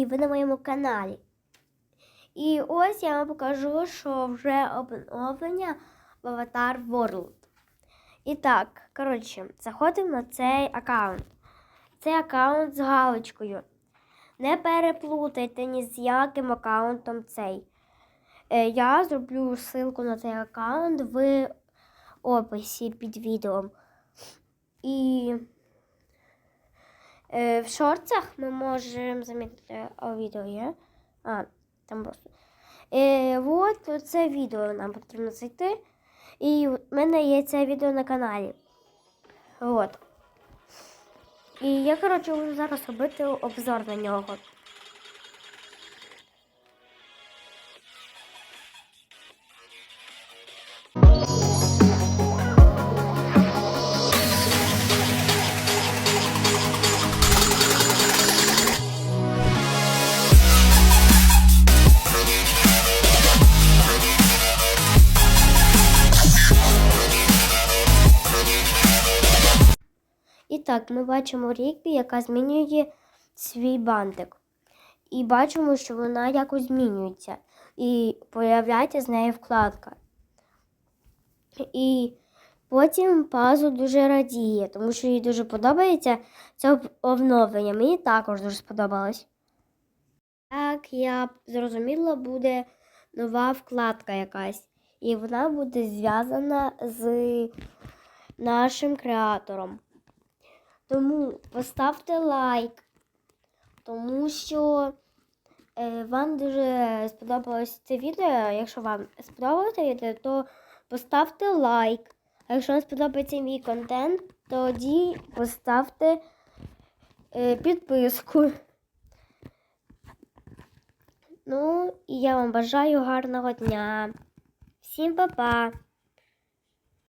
і ви на моєму каналі. І ось я вам покажу, що вже обновлення в Avatar World. І так, коротше, заходимо на цей аккаунт. Цей аккаунт з галочкою. Не переплутайте ні з яким аккаунтом цей. Е, я зроблю ссылку на цей аккаунт в описі під відео. І в шорцах ми можемо замітити, відео є. А, там просто. Е, от це відео нам потрібно зайти. І в мене є це відео на каналі. От. І я, коротше, буду зараз робити обзор на нього. Так, ми бачимо Рікбі, яка змінює свій бантик. І бачимо, що вона якось змінюється. І появляється з неї вкладка. І потім пазу дуже радіє, тому що їй дуже подобається це об- оновлення. Мені також дуже сподобалось. Так, я зрозуміла, буде нова вкладка якась. І вона буде зв'язана з нашим креатором. Тому поставте лайк, тому що е, вам дуже сподобалось це відео. Якщо вам сподобалося відео, то поставте лайк. А якщо вам сподобається мій контент, тоді поставте е, підписку. Ну, і я вам бажаю гарного дня. Всім па-па!